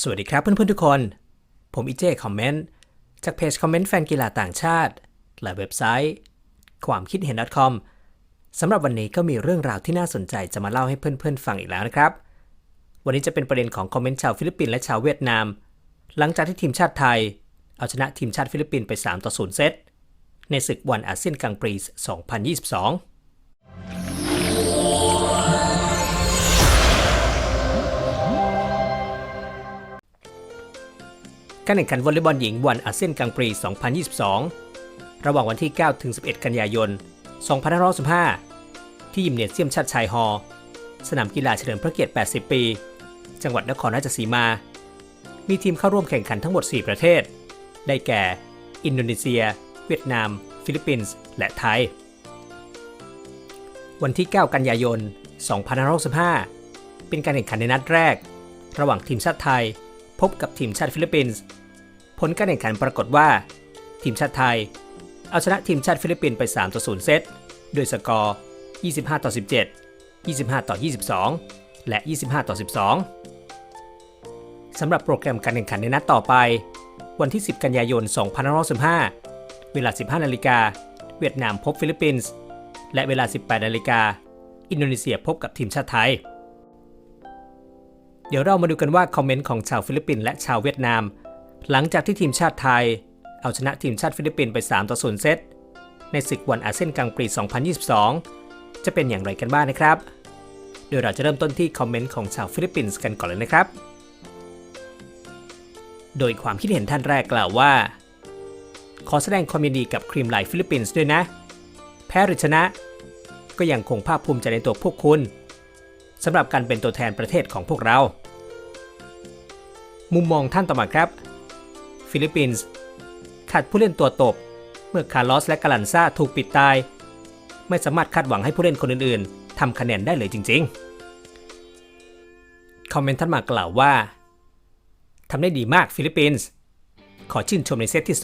สวัสดีครับเพื่อนๆทุกคน ผมอีเจคอมเมนต์จากเพจคอมเมนต์แฟนกีฬาต่างชาติ และเว็บไซต์ ความคิดเห็น .com สำหรับวันนี้ก็มีเรื่องราวที่น่าสนใจจะมาเล่าให้เพื่อนๆฟังอีกแล้วนะครับ วันนี้จะเป็นประเด็นของคอมเมนต์ชาวฟิลิปปินส์และชาวเวียดนาม หลังจากที่ทีมชาติไทย เอาชนะทีมชาติฟิลิปปินส์ไป3ต่อ0เซตในศึกวันอาเซียนกลางปรีส2022 การแข่งขันวอลเลย์บอลหญิงวันอาเซียนกลางปี2022 ระหว่างวันที่ 9 ถึง 11 กันยายน 2565ที่ยิมเนเซียมชาติชายฮอลล์สนามกีฬาเฉลิมพระเกียรติ 80 ปี จังหวัดนครราชสีมา มีทีมเข้าร่วมแข่งขันทั้งหมด 4 ประเทศ ได้แก่ อินโดนีเซีย เวียดนาม ฟิลิปปินส์ และไทย วันที่ 9 กันยายน 2565เป็นการแข่งขันในนัดแรก ระหว่างทีมชาติไทย พบกับทีมชาติฟิลิปปินส์ ผลการแข่งขันปรากฏว่า ทีมชาติไทย เอาชนะทีมชาติฟิลิปปินส์ไป3ต่อ0เซตด้วยสกอร์ 25 ต่อ 17 25 ต่อ 22 และ 25 ต่อ 12 สำหรับโปรแกรมการแข่งขันในนัดต่อไป วันที่ 10 กันยายน 2515เวลา 15 นาฬิกา เวียดนามพบฟิลิปปินส์ และเวลา 18 นาฬิกา อินโดนีเซียพบกับทีมชาติไทย เดี๋ยวเรามาดูกันว่าคอมเมนต์ของชาวฟิลิปปินส์และชาวเวียดนาม หลังจากที่ทีมชาติไทย เอาชนะทีมชาติฟิลิปปินส์ไป 3 ต่อ 0 เซต ในศึกวันอาเซียนกลางปี 2022 จะเป็นอย่างไรกันบ้างนะครับ โดยเราจะเริ่มต้นที่คอมเมนต์ของชาวฟิลิปปินส์กันก่อนเลยนะครับ โดยความคิดเห็นท่านแรกกล่าวว่า ขอแสดงความยินดีกับครีมไลน์ฟิลิปปินส์ด้วยนะ แพ้หรือชนะ ก็ยังคงภาคภูมิใจในตัวพวกคุณ สำหรับการเป็นตัวแทนประเทศของพวกเรา มุมมองท่านต่อมาครับ ฟิลิปปินส์ขาดผู้เล่นตัวตบ เมื่อคาร์ลอสและกาลันซาถูกปิดตาย ไม่สามารถคาดหวังให้ผู้เล่นคนอื่นๆทำคะแนนได้เลยจริงๆ คอมเมนต์ท่านมากล่าวว่าทำได้ดีมากฟิลิปปินส์ขอชื่นชมในเซตที่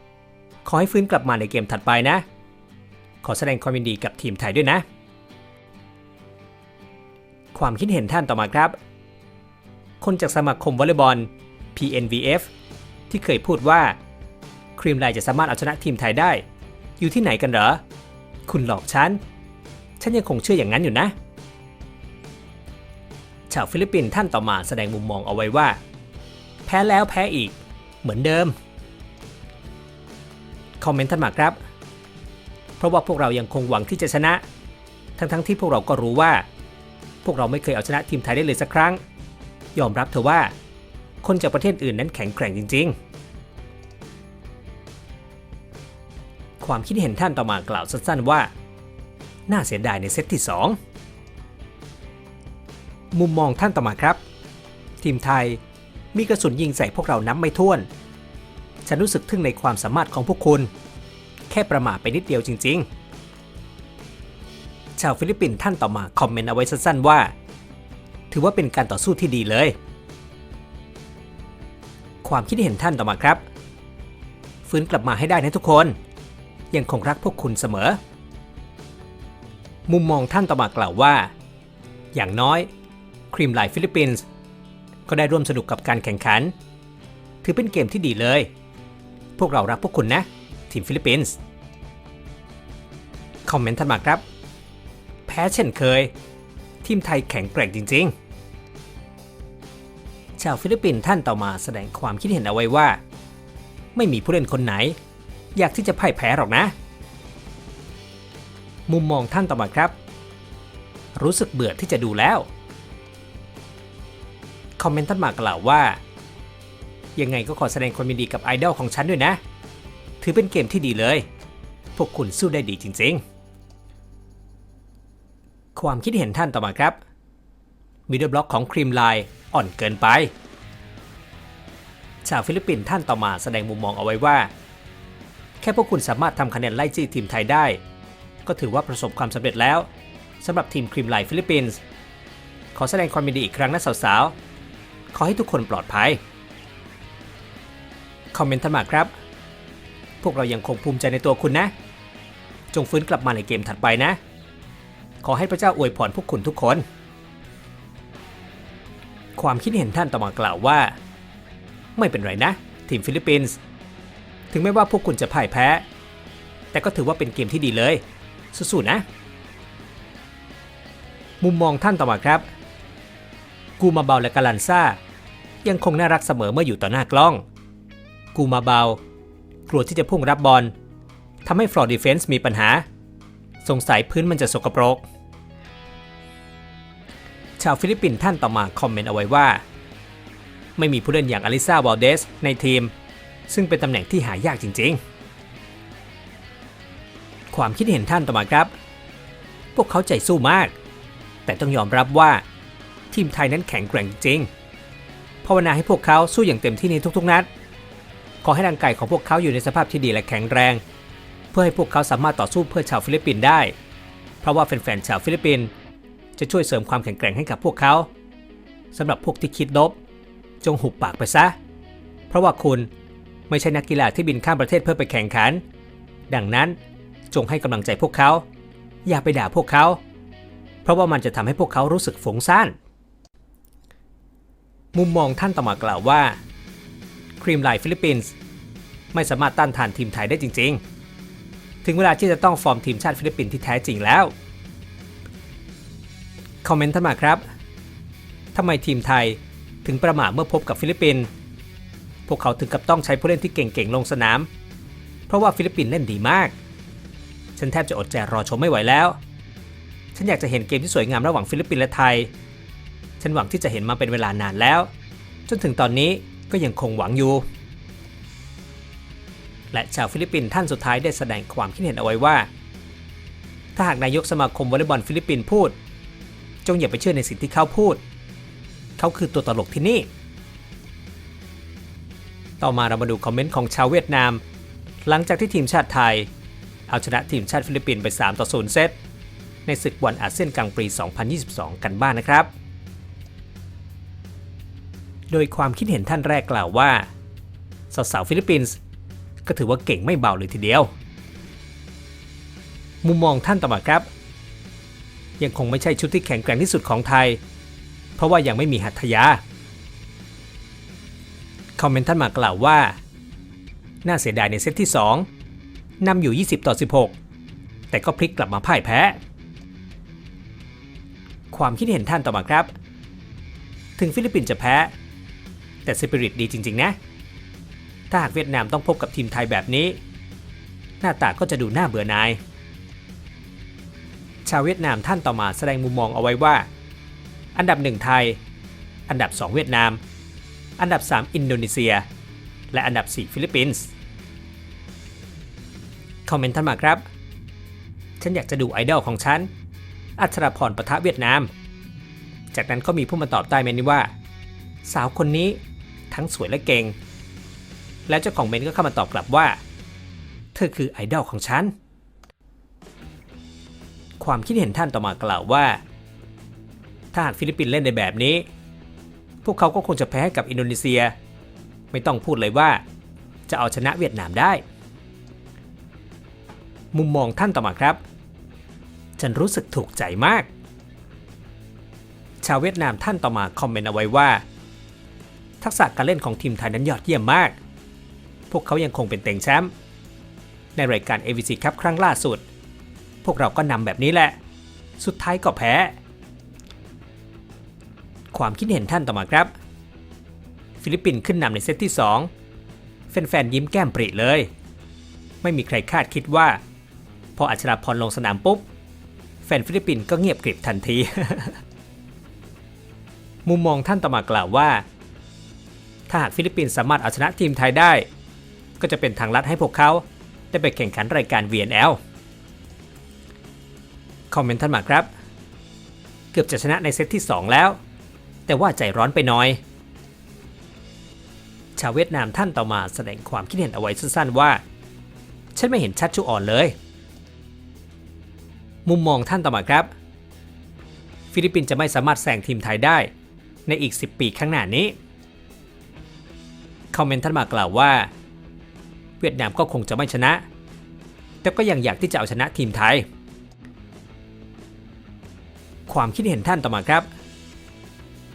2 ขอให้ฟื้นกลับมาในเกมถัดไปนะ ขอแสดงความยินดีกับทีมไทยด้วยนะ ความคิดเห็นท่านต่อมาครับ คนจากสมาคมวอลเลย์บอล PNVF ที่เคยพูดว่า ครีมไลน์จะสามารถเอาชนะทีมไทยได้ อยู่ที่ไหนกันเหรอ คุณหลอกฉัน ฉันยังคงเชื่ออย่างนั้นอยู่นะ ชาวฟิลิปปินส์ท่านต่อมาแสดงมุมมองเอาไว้ว่า แพ้แล้วแพ้อีก เหมือนเดิม คอมเมนต์ท่านมาครับ เพราะว่าพวกเรายังคงหวังที่จะชนะ ทั้งๆทที่พวกเราก็รู้ว่า พวกเราไม่เคยเอาชนะทีมไทยได้เลยสักครั้ง ยอมรับเถอะว่า คนจากประเทศอื่นนั้นแข็งแกร่งจริง ๆ ความคิดเห็นท่านต่อมากล่าวสั้นๆว่า น่าเสียดายในเซตที่ 2 มุมมองท่านต่อมาครับ ทีมไทยมีกระสุนยิงใส่พวกเรานับไม่ถ้วน ฉันรู้สึกทึ่งในความสามารถของพวกคุณ แค่ประมาทไปนิดเดียวจริง ๆ ชาวฟิลิปปินส์ท่านต่อมาคอมเมนต์เอาไว้สั้นๆว่า ถือว่าเป็นการต่อสู้ที่ดีเลย ความคิดเห็นท่านต่อมาครับ ฟื้นกลับมาให้ได้นะทุกคน ยังคงรักพวกคุณเสมอ มุมมองท่านต่อมากล่าวว่า อย่างน้อยครีมไลน์ฟิลิปปินส์ก็ได้ร่วมสนุกกับการแข่งขัน ถือเป็นเกมที่ดีเลย พวกเรารักพวกคุณนะ ทีมฟิลิปปินส์ คอมเมนต์ท่านมาครับ พ้เช่นเคย ทีมไทยแข็งแกร่งจริง ๆ ชาวฟิลิปปินส์ท่านต่อมาแสดงความคิดเห็นเอาไว้ว่า ไม่มีผู้เล่นคนไหน อยากที่จะพ่ายแพ้หรอกนะ มุมมองท่านต่อมาครับ รู้สึกเบื่อที่จะดูแล้วคอมเมนต์ท่านมากล่าวว่า ยังไงก็ขอแสดงความยินดีกับไอดอลของฉันด้วยนะ ถือเป็นเกมที่ดีเลย พวกคุณสู้ได้ดีจริง ๆ ความคิดเห็นท่านต่อมาครับมิดเดิลบล็อกของครีมไลน์อ่อนเกินไปชาวฟิลิปปินส์ท่านต่อมาแสดงมุมมองเอาไว้ว่า แค่พวกคุณสามารถทำคะแนนไล่จี้ทีมไทยได้ ก็ถือว่าประสบความสำเร็จแล้วสำหรับทีมครีมไลน์ฟิลิปปินส์ขอแสดงความยินดีอีกครั้งนะสาวๆ ขอให้ทุกคนปลอดภัย คอมเมนต์ท่านมาครับ พวกเรายังคงภูมิใจในตัวคุณนะ จงฟื้นกลับมาในเกมถัดไปนะ ขอให้พระเจ้าอวยพรพวกคุณทุกคน ความคิดเห็นท่านต่อมากล่าวว่า ไม่เป็นไรนะ ทีมฟิลิปปินส์ถึงแม้ว่าพวกคุณจะพ่ายแพ้ แต่ก็ถือว่าเป็นเกมที่ดีเลย สู้ๆนะ มุมมองท่านต่อมาครับ กูมาเบาและกาลันซ่า ยังคงน่ารักเสมอเมื่ออยู่ต่อหน้ากล้อง กูมาเบากลัวที่จะพุ่งรับบอลทำให้ฟลอร์ดีเฟนส์มีปัญหา สงสัยพื้นมันจะสกปรก ชาวฟิลิปปินส์ท่านต่อมาคอมเมนต์เอาไว้ว่า ไม่มีผู้เล่นอย่างอลิซาวาลเดสในทีม ซึ่งเป็นตำแหน่งที่หายากจริง ๆ ความคิดเห็นท่านต่อมาครับ พวกเขาใจสู้มาก แต่ต้องยอมรับว่า ทีมไทยนั้นแข็งแกร่งจริงภาวนาให้พวกเขาสู้อย่างเต็มที่ในทุกๆ นัด ขอให้ร่างกายของพวกเขาอยู่ในสภาพที่ดีและแข็งแรง เพื่อให้พวกเขาสามารถต่อสู้เพื่อชาวฟิลิปปินส์ได้ เพราะว่าแฟนๆ ชาวฟิลิปปินส์ จะช่วยเสริมความแข็งแกร่งให้กับพวกเขาสำหรับพวกที่คิดลบ จงหุบปากไปซะ เพราะว่าคุณไม่ใช่นักกีฬาที่บินข้ามประเทศเพื่อไปแข่งขัน ดังนั้นจงให้กำลังใจพวกเขา อย่าไปด่าพวกเขา เพราะว่ามันจะทำให้พวกเขารู้สึกฝงซ่าน มุมมองท่านต่อมากล่าวว่า ครีมไลน์ฟิลิปปินส์ไม่สามารถต้านทานทีมไทยได้จริง ๆ ถึงเวลาที่จะต้องฟอร์มทีมชาติฟิลิปปินส์ที่แท้จริงแล้ว คอมเมนต์ท่านมาครับทำไมทีมไทยถึงประหม่าเมื่อพบกับฟิลิปปินส์พวกเขาถึงกับต้องใช้ผู้เล่นที่เก่งๆลงสนาม เพราะว่าฟิลิปปินส์เล่นดีมาก ฉันแทบจะอดใจรอชมไม่ไหวแล้ว ฉันอยากจะเห็นเกมที่สวยงามระหว่างฟิลิปปินส์และไทย ฉันหวังที่จะเห็นมาเป็นเวลานานแล้ว จนถึงตอนนี้ก็ยังคงหวังอยู่ และชาวฟิลิปปินส์ท่านสุดท้ายได้แสดงความคิดเห็นเอาไว้ว่า ถ้าหากนายกสมาคมวอลเลย์บอลฟิลิปปินส์พูด จงอย่าไปเชื่อในสิ่งที่เขาพูด เขาคือตัวตลกที่นี่ ต่อมาเรามาดูคอมเมนต์ของชาวเวียดนาม หลังจากที่ทีมชาติไทย เอาชนะทีมชาติฟิลิปปินส์ไป3ต่อ0เซตในศึกวันอาเซียนกลางปี 2022 กันบ้างนนะครับ โดยความคิดเห็นท่านแรกกล่าวว่า สาวๆฟิลิปปินส์ก็ถือว่าเก่งไม่เบาเลยทีเดียว มุมมองท่านต่อมาครับ ยังคงไม่ใช่ชุดที่แข็งแกร่งที่สุดของไทย เพราะว่ายังไม่มีหัตถยา คอมเมนต์ท่านมากล่าวว่า น่าเสียดายในเซตที่ 2นำอยู่ 20 ต่อ 16 แต่ก็พลิกกลับมาพ่ายแพ้ ความคิดเห็นท่านต่อมาครับ ถึงฟิลิปปินส์จะแพ้ แต่สปิริตดีจริง ๆ นะ ถ้าหากเวียดนามต้องพบกับทีมไทยแบบนี้ หน้าตาก็จะดูน่าเบื่อนาย ชาวเวียดนามท่านต่อมาแสดงมุมมองเอาไว้ว่า อันดับ1ไทย อันดับ 2 เวียดนาม อันดับ 3 อินโดนีเซีย และอันดับ 4 ฟิลิปปินส์คอมเมนต์ท่านมาครับ ฉันอยากจะดูไอดอลของฉัน อัชราพรปะทะเวียดนาม จากนั้นก็มีผู้มาตอบใต้เมนนี้ว่า สาวคนนี้ทั้งสวยและเก่ง แล้วเจ้าของเมนก็เข้ามาตอบกลับว่า เธอคือไอดอลของฉัน ความคิดเห็นท่านต่อมากล่าวว่า ถ้าหากฟิลิปปินส์เล่นในแบบนี้ พวกเขาก็คงจะแพ้กับอินโดนีเซีย ไม่ต้องพูดเลยว่า จะเอาชนะเวียดนามได้ มุมมองท่านต่อมาครับ ฉันรู้สึกถูกใจมาก ชาวเวียดนามท่านต่อมาคอมเมนต์เอาไว้ว่า ทักษะการเล่นของทีมไทยนั้นยอดเยี่ยมมาก พวกเขายังคงเป็นเต็งแชมป์ในรายการ AVC ครับครั้งล่าสุด พวกเราก็นำแบบนี้แหละ สุดท้ายก็แพ้ ความคิดเห็นท่านต่อมาครับ ฟิลิปปินส์ขึ้นนำในเซตที่ 2 แฟนๆยิ้มแก้มปริเลย ไม่มีใครคาดคิดว่า พออัชราพรลงสนามปุ๊บ แฟนฟิลิปปินส์ก็เงียบกริบทันที มุมมองท่านต่อมากล่าวว่า ถ้าหากฟิลิปปินส์สามารถเอาชนะทีมไทยได้ ก็จะเป็นทางลัดให้พวกเขาได้ไปแข่งขันรายการ VNL คอมเมนต์ท่านมาครับ เกือบจะชนะในเซตที่ 2 แล้ว แต่ว่าใจร้อนไปหน่อย ชาวเวียดนามท่านต่อมาแสดงความคิดเห็นเอาไว้สั้นๆว่า ฉันไม่เห็นชัดชูอ่อนเลย มุมมองท่านต่อมาครับ ฟิลิปปินส์จะไม่สามารถแซงทีมไทยได้ ในอีก 10 ปีข้างหน้านี้คอมเมนต์ท่านมากล่าวว่า เวียดนามก็คงจะไม่ชนะ แต่ก็ยังอยากที่จะเอาชนะทีมไทย ความคิดเห็นท่านต่อมาครับ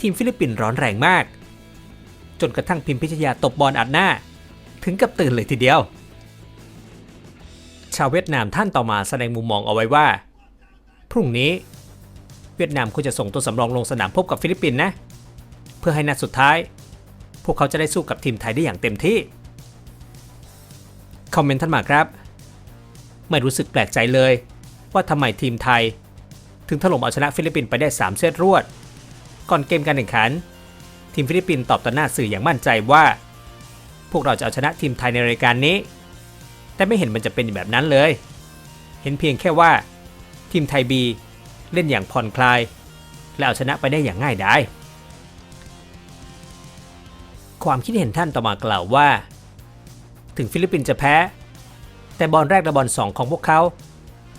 ทีมฟิลิปปินส์ร้อนแรงมาก จนกระทั่งพิมพิชยาตบบอลอัดหน้า ถึงกับตื่นเลยทีเดียว ชาวเวียดนามท่านต่อมาแสดงมุมมองเอาไว้ว่า พรุ่งนี้ เวียดนามควรจะส่งตัวสำรองลงสนามพบกับฟิลิปปินส์นะ เพื่อให้นัดสุดท้าย พวกเขาจะได้สู้กับทีมไทยได้อย่างเต็มที่คอมเมนต์ท่านมาครับ ไม่รู้สึกแปลกใจเลย ว่าทำไมทีมไทย ถึงถล่มเอาชนะฟิลิปปินส์ไปได้ 3 เซตรวด ก่อนเกมการแข่งขัน ทีมฟิลิปปินส์ตอบต่อหน้าสื่ออย่างมั่นใจว่า พวกเราจะเอาชนะทีมไทยในรายการนี้ แต่ไม่เห็นมันจะเป็นแบบนั้นเลย เห็นเพียงแค่ว่าทีมไทยบีเล่นอย่างผ่อนคลาย และเอาชนะไปได้อย่างง่ายดายความคิดเห็นท่านต่อมากล่าวว่า ถึงฟิลิปปินส์จะแพ้ แต่บอลแรกและบอลสองของพวกเขา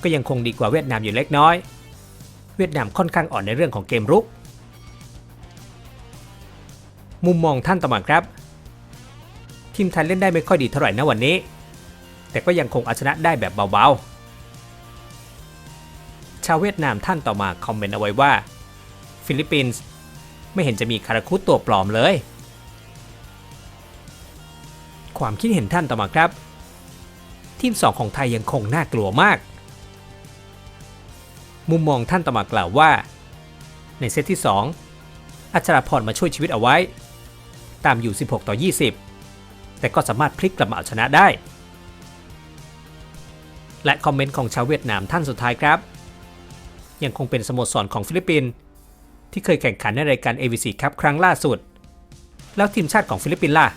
ก็ยังคงดีกว่าเวียดนามอยู่เล็กน้อย เวียดนามค่อนข้างอ่อนในเรื่องของเกมรุก มุมมองท่านต่อมาครับ ทีมไทยเล่นได้ไม่ค่อยดีเท่าไหร่นะวันนี้ แต่ก็ยังคงเอาชนะได้แบบเบาๆ ชาวเวียดนามท่านต่อมาคอมเมนต์เอาไว้ว่า ฟิลิปปินส์ไม่เห็นจะมีคาราคุตตัวปลอมเลย ความคิดเห็นท่านต่อมาครับ ทีม 2 ของไทยยังคงน่ากลัวมาก มุมมองท่านต่อมากล่าวว่า ในเซตที่ 2 อัชราพรมาช่วยชีวิตเอาไว้ ตามอยู่ 16 ต่อ 20 แต่ก็สามารถพลิกกลับมาเอาชนะได้ และคอมเมนต์ของชาวเวียดนามท่านสุดท้ายครับ ยังคงเป็นสโมสรของฟิลิปปินส์ที่เคยแข่งขันในรายการ AVC ครับครั้งล่าสุด แล้วทีมชาติของฟิลิปปินส์ล่ะ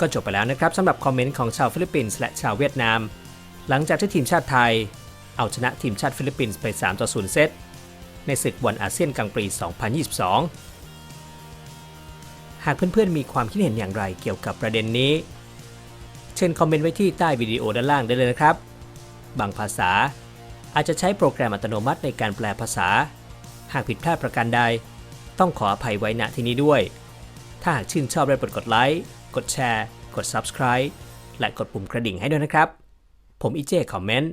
ก็จบไปแล้วนะครับสำหรับคอมเมนต์ของชาวฟิลิปปินส์และชาวเวียดนาม หลังจากที่ทีมชาติไทย เอาชนะทีมชาติฟิลิปปินส์ไป 3 ต่อ 0 เซต ในศึกวันอาเซียนกลางปี 2022 หากเพื่อนๆ มีความคิดเห็นอย่างไรเกี่ยวกับประเด็นนี้ เชิญคอมเมนต์ไว้ที่ใต้วิดีโอด้านล่างได้เลยนะครับ บางภาษาอาจจะใช้โปรแกรมอัตโนมัติในการแปลภาษา หากผิดพลาดประการใด ต้องขออภัยไว้ณที่นี้ด้วย ถ้าหากชื่นชอบได้โปรดกดไลค์ กดแชร์ กด Subscribe และกดปุ่มกระดิ่งให้ด้วยนะครับ ผมอีเจคอมเมนต์